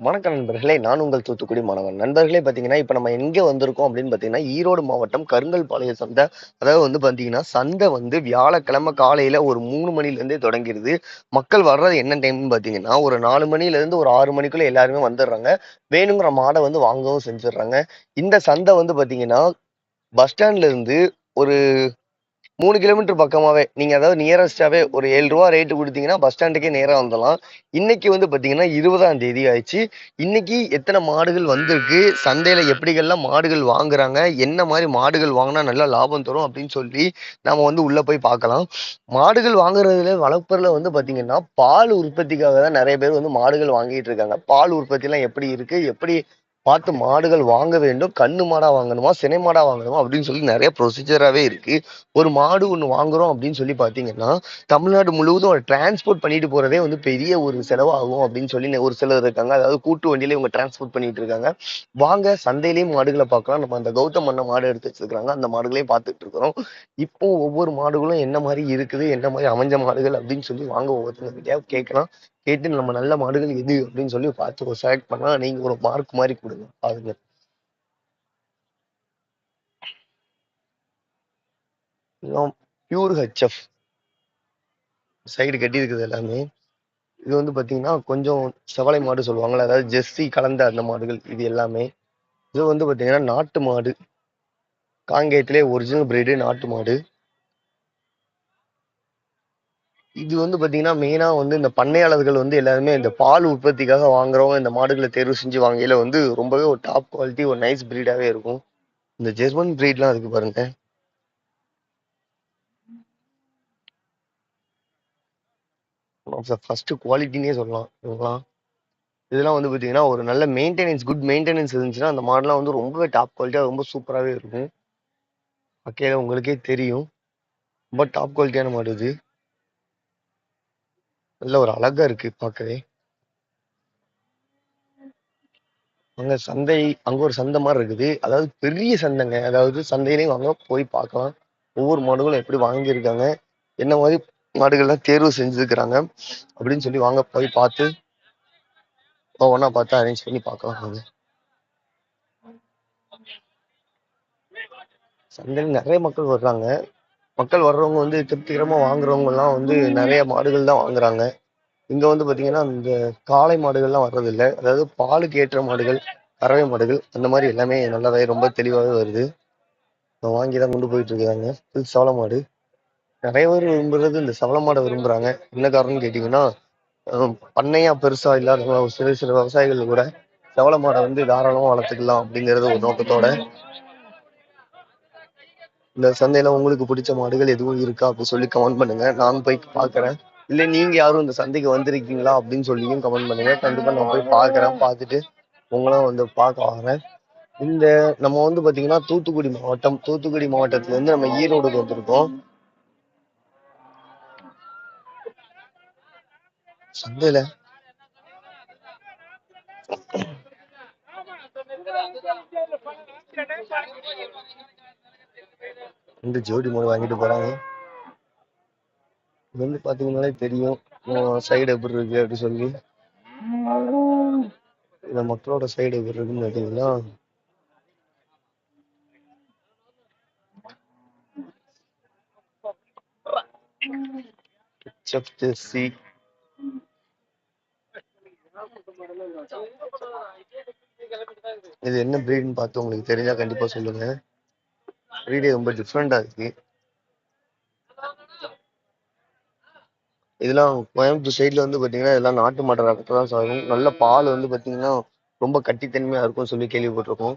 வணக்கம் நண்பர்களே நான் உங்கள் தூத்துக்குடி மாணவன். நண்பர்களே பார்த்தீங்கன்னா இப்போ நம்ம எங்கே வந்திருக்கோம் அப்படின்னு பார்த்தீங்கன்னா ஈரோடு மாவட்டம் கருங்கல்பாளையம் சந்தை அதாவது வந்து பார்த்தீங்கன்னா சந்தை வந்து வியாழக்கிழமை காலையில் ஒரு மூணு மணிலேருந்தே தொடங்கிடுது மக்கள் வர்றது என்ன டைம்னு பார்த்தீங்கன்னா ஒரு நாலு மணிலேருந்து ஒரு ஆறு மணிக்குள்ளே எல்லாருமே வந்துடுறாங்க. வேணுங்கிற மாடை வந்து வாங்கவும் செஞ்சிடுறாங்க. இந்த சந்தை வந்து பார்த்தீங்கன்னா பஸ் ஸ்டாண்ட்லேருந்து ஒரு மூணு கிலோமீட்டர் பக்கமாவே நீங்க அதாவது நியரஸ்டாகவே ஒரு ஏழு ரூபா ரேட்டு கொடுத்தீங்கன்னா பஸ் ஸ்டாண்டுக்கே நேரா வந்துடலாம். இன்னைக்கு வந்து பாத்தீங்கன்னா இருபதாம் தேதி ஆயிடுச்சு. இன்னைக்கு எத்தனை மாடுகள் வந்திருக்கு சந்தையில எப்படிகள்லாம் மாடுகள் வாங்குறாங்க என்ன மாதிரி மாடுகள் வாங்கினா நல்லா லாபம் தரும் அப்படின்னு சொல்லி நாம வந்து உள்ள போய் பார்க்கலாம். மாடுகள் வாங்குறதுல வளர்ப்புறதுல வந்து பாத்தீங்கன்னா பால் உற்பத்திக்காக தான் நிறைய பேர் வந்து மாடுகள் வாங்கிட்டு இருக்காங்க. பால் உற்பத்தி எல்லாம் எப்படி இருக்கு எப்படி பார்த்து மாடுகள் வாங்க வேண்டும் கண்ணு மாடா வாங்கணுமா சினை மாடா வாங்கணுமா அப்படின்னு சொல்லி நிறைய ப்ரொசீஜராகவே இருக்கு. ஒரு மாடு ஒன்று வாங்குறோம் அப்படின்னு சொல்லி பார்த்தீங்கன்னா தமிழ்நாடு முழுவதும் ஒரு டிரான்ஸ்போர்ட் பண்ணிட்டு போறதே வந்து பெரிய ஒரு செலவாகும் அப்படின்னு சொல்லி ஒரு சிலர் இருக்காங்க. அதாவது கூட்டு வண்டியில இவங்க டிரான்ஸ்போர்ட் பண்ணிட்டு இருக்காங்க. வாங்க சந்தையிலேயும் மாடுகளை பார்க்கலாம். நம்ம அந்த கௌதம் அண்ணன் மாடு எடுத்து வச்சிருக்காங்க அந்த மாடுகளையும் பார்த்துட்டு இருக்கிறோம். இப்போ ஒவ்வொரு மாடுகளும் என்ன மாதிரி இருக்குது என்ன மாதிரி அமைஞ்ச மாடுகள் அப்படின்னு சொல்லி வாங்க ஒவ்வொருத்தங்க கேட்கலாம். கேட்டு நம்ம நல்ல மாடுகள் எது அப்படின்னு சொல்லி பார்த்து ஒரு செலக்ட் பண்ணா நீங்க ஒரு மார்க் மாதிரி கொடுங்க பாருங்க. பியூர் ஹெச்எஃப் சைடு கட்டி இருக்குது எல்லாமே. இது வந்து பார்த்தீங்கன்னா கொஞ்சம் செவலை மாடு சொல்லுவாங்கல்ல அதாவது ஜெர்சி கலந்த அந்த மாடுகள் இது எல்லாமே. இது வந்து பார்த்தீங்கன்னா நாட்டு மாடு. காங்கேயத்திலே ஒரிஜினல் பிரீடு நாட்டு மாடு. இது வந்து பார்த்தீங்கன்னா மெயினாக வந்து இந்த பண்ணையாளர்கள் வந்து எல்லாருமே இந்த பால் உற்பத்திக்காக வாங்குறவங்க இந்த மாடுகளை தேர்வு செஞ்சு வாங்கையில் வந்து ரொம்பவே ஒரு டாப் குவாலிட்டி ஒரு நைஸ் ப்ரீடாகவே இருக்கும். இந்த ஜெர்மன் ப்ரீட்லாம் இருக்கு பாருங்க. ஃபர்ஸ்ட் குவாலிட்டினே சொல்லலாம் இவங்கலாம் இதெல்லாம் வந்து பார்த்தீங்கன்னா ஒரு நல்ல மெயின்டெனன்ஸ் குட் மெயின்டெனன்ஸ் இருந்துச்சுன்னா அந்த மாடலாம் வந்து ரொம்பவே டாப் குவாலிட்டியாக ரொம்ப சூப்பராகவே இருக்கும். பார்க்கையில உங்களுக்கே தெரியும். ரொம்ப டாப் குவாலிட்டியான மாடு இது. நல்ல ஒரு அழகா இருக்கு பார்க்கவே அங்க சந்தை அங்க ஒரு சந்தை மாதிரி இருக்குது. அதாவது பெரிய சந்தைங்க. அதாவது சந்தையிலையும் வாங்க போய் பார்க்கலாம் ஒவ்வொரு மாடுகளும் எப்படி வாங்கியிருக்காங்க என்ன மாதிரி மாடுகள்லாம் தேர்வு செஞ்சிருக்கிறாங்க அப்படின்னு சொல்லி வாங்க போய் பார்த்து ஒவ்வொன்றா பார்த்து அரேஞ்ச் பண்ணி பார்க்கலாம் வாங்க. சந்தையில் நிறைய மக்கள் வர்றாங்க. மக்கள் வர்றவங்க வந்து திருப்திகரமா வாங்குறவங்க எல்லாம் வந்து நிறைய மாடுகள் தான் வாங்குறாங்க. இங்க வந்து பாத்தீங்கன்னா இந்த காளை மாடுகள்லாம் வர்றது அதாவது பாலுக்கு ஏற்ற மாடுகள் கறவை மாடுகள் அந்த மாதிரி எல்லாமே நல்லாவே ரொம்ப தெளிவாகவே வருது. இப்போ வாங்கி தான் கொண்டு போயிட்டு இருக்காங்க. ஃபுல் சவள மாடு. நிறைய பேர் விரும்புறது இந்த சவள மாடை விரும்புறாங்க. என்ன காரணம்னு கேட்டீங்கன்னா பண்ணையா பெருசா இல்லாத ஒரு சில சில விவசாயிகள் கூட சவள மாடை வந்து தாராளமாக வளர்த்துக்கலாம் அப்படிங்கிறது ஒரு நோக்கத்தோட இந்த சந்தையில உங்களுக்கு பிடிச்ச மாடுகள் எதுவும் இருக்கா? அப்படின்னு சொல்லி கமெண்ட் பண்ணுங்க. நான் போய் பாக்குறேன் இல்ல நீங்க யாரும் இந்த சந்தைக்கு வந்திருக்கீங்களா? அப்படின்னு சொல்லியும் கமெண்ட் பண்ணுங்க. கண்டிப்பா நான் போய் பாக்குறேன் பார்த்துட்டு உங்களும் வந்து பார்க்க வரேன். இந்த நம்ம வந்து பாத்தீங்கன்னா தூத்துக்குடி மாவட்டம் தூத்துக்குடி மாவட்டத்துல இருந்து நம்ம ஈரோடுக்கு வந்திருக்கோம். சந்தையில ரெண்டு ஜோடி மூணு வாங்கிட்டு போறாங்க. வந்து பாத்தீங்கன்னாலே தெரியும். சைடு எப்படி இருக்கு அப்படின்னு சொல்லி. இந்த மக்களோட சைடு எப்படி இருக்குன்னு கேட்டீங்கன்னா செஃப் இது என்ன பிரீட்னு பார்த்து உங்களுக்கு தெரிஞ்சா கண்டிப்பா சொல்லுங்க. பிரீடே ரொம்ப டிஃப்ரெண்டாக இருக்கு. இதெல்லாம் கோயம்புத்தூர் சைடுல வந்து பார்த்தீங்கன்னா இதெல்லாம் நாட்டு மாட்டு ரகத்தை தான் சாகும் நல்ல பால் வந்து பார்த்தீங்கன்னா ரொம்ப கட்டித்தன்மையாக இருக்கும்னு சொல்லி கேள்விப்பட்டிருக்கோம்.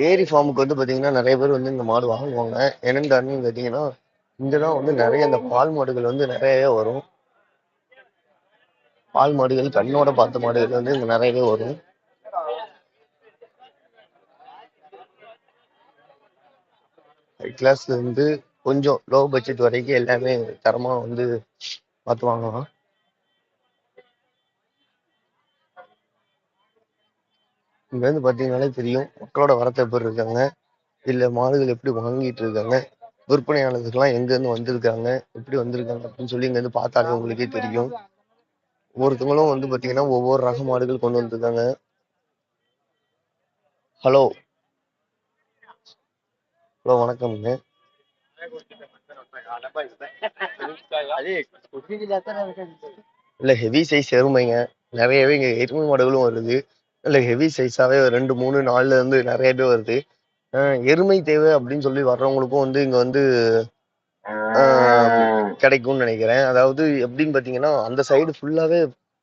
டேரி ஃபார்முக்கு வந்து பார்த்தீங்கன்னா நிறைய பேர் வந்து இந்த மாடு வாங்குவாங்க. என்னென்னு காரணம் கேட்டீங்கன்னா இங்கெல்லாம் வந்து நிறைய இந்த பால் மாடுகள் வந்து நிறையவே வரும். பால் மாடுகள் கண்ணோட பார்த்த மாடுகள் வந்து இங்க நிறையவே வரும். ஹை கிளாஸ்ல இருந்து கொஞ்சம் லோ பட்ஜெட் வரைக்கும் எல்லாமே தரமாக வந்து பார்த்து வாங்கலாம். இங்க வந்து பாத்தீங்கன்னாலே தெரியும் மக்களோட வரத்தை எப்படி இருக்காங்க இல்ல மாடுகள் எப்படி வாங்கிட்டு இருக்காங்க விற்பனையாளர்கள்லாம் எங்க இருந்து வந்திருக்காங்க எப்படி வந்திருக்காங்க அப்படின்னு சொல்லி இங்க இருந்து பார்த்தாலே உங்களுக்கே தெரியும். ஒவ்வொருத்தவங்களும் வந்து பாத்தீங்கன்னா ஒவ்வொரு ரக மாடுகள் கொண்டு வந்திருக்காங்க. ஹலோ. ஹலோ வணக்கம்ங்க இல்ல ஹெவி சைஸ் எருமைங்க. நிறையவே இங்க எருமை மாடுகளும் வருது. இல்ல ஹெவி சைஸாவே ரெண்டு மூணு நாலுல இருந்து நிறையவே வருது. எருமை தேவை அப்படின்னு சொல்லி வர்றவங்களுக்கும் வந்து இங்க வந்து கிடைக்கும்னு நினைக்கிறேன். அதாவது எப்படின்னு பாத்தீங்கன்னா அந்த சைடு ஃபுல்லாவே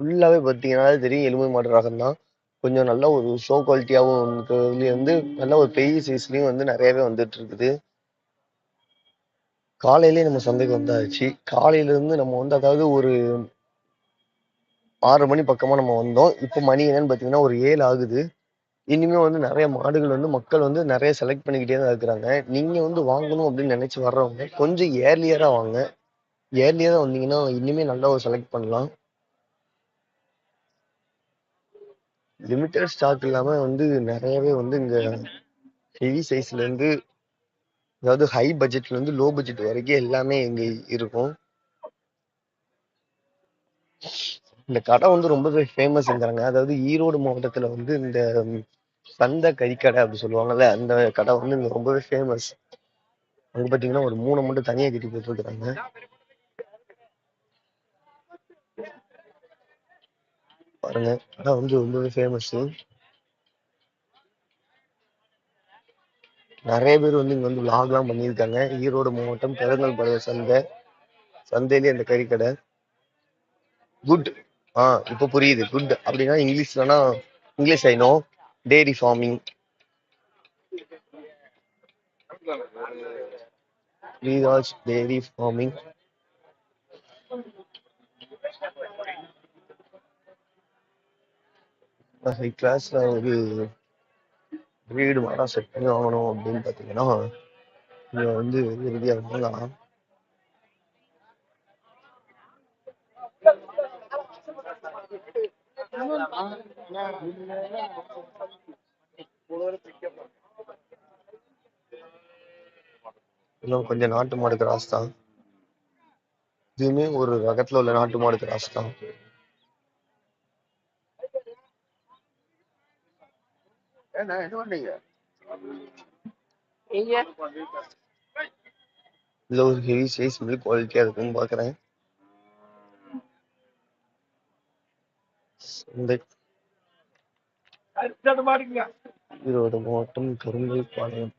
ஃபுல்லாவே பாத்தீங்கன்னா தெரியும். எருமை மாடு ரகம் தான். கொஞ்சம் நல்ல ஒரு ஷோ இதுலயே வந்து நல்ல ஒரு பெரிய சைஸ்லயும் வந்து நிறையவே வந்துட்டு இருக்குது. காலையிலேயே நம்ம சந்தைக்கு வந்தாச்சு. காலையில இருந்து நம்ம வந்து அதாவது ஒரு ஆறு மணி பக்கமா நம்ம வந்தோம். இப்போ மணி என்னன்னு பாத்தீங்கன்னா ஒரு ஏழு ஆகுது. இனிமே வந்து நிறைய மாடுகள் வந்து மக்கள் வந்து நிறைய செலக்ட் பண்ணிக்கிட்டே தான் இருக்கிறாங்க. நீங்க வந்து வாங்கணும் அப்படின்னு நினைச்சு வர்றவங்க கொஞ்சம் ஏர்லியரா வாங்க. ஏர்லியரா வந்தீங்கன்னா இனிமே நல்லா ஒரு செலக்ட் பண்ணலாம். லிமிட்டட் ஸ்டாக் இல்லாம வந்து நிறையவே வந்து இங்க ஹெவி சைஸ்ல இருந்து அதாவது ஹை பட்ஜெட்ல இருந்து லோ பட்ஜெட் வரைக்கும் எல்லாமே இங்க இருக்கும். இந்த கடை வந்து ரொம்பவே ஃபேமஸ்ங்கிறாங்க அதாவது ஈரோடு மாவட்டத்துல வந்து இந்த சந்தை கறிக்கடை அப்படி சொல்லுவாங்கல்ல அந்த கடை வந்து இங்க ரொம்பவே ஃபேமஸ் அங்க பாத்தீங்கன்னா ஒரு மூணை மட்டும் தனியா கட்டி போட்டுருக்காங்க. பாருங்க கடை வந்து ரொம்பவே ஃபேமஸ் நிறைய பேர் வந்து இங்க வந்து vlog பண்ணியிருக்காங்க. ஈரோடு மாவட்டம் பெருங்கல்பாளைய சந்தை சந்தையிலேயே அந்த கறிக்கடை. குட் ஆ இப்போ புரியுது. குட் அப்படின்னா இங்கிலீஷ்லனா English I know dairy farming ரீராஜ் dairy farming கிளாஸ்ல ஒரு வீடு மாடா செட் பண்ணி வாங்கணும் அப்படின்னு பார்த்தீங்கன்னா இங்க வந்து இறுதியாக வாங்கலாம் இன்னும் கொஞ்சம் நாட்டு மாடு கிராஸ் தான். இதுவுமே ஒரு ரகத்துல உள்ள நாட்டு மாடு கிராஸ் தான். இதுல ஒரு ஹெவி சைஸ் மில்க் குவாலிட்டியா இருக்குன்னு பாக்குறேன். இந்த ஈரோடு மாவட்டம் கருங்கல் பாளையம்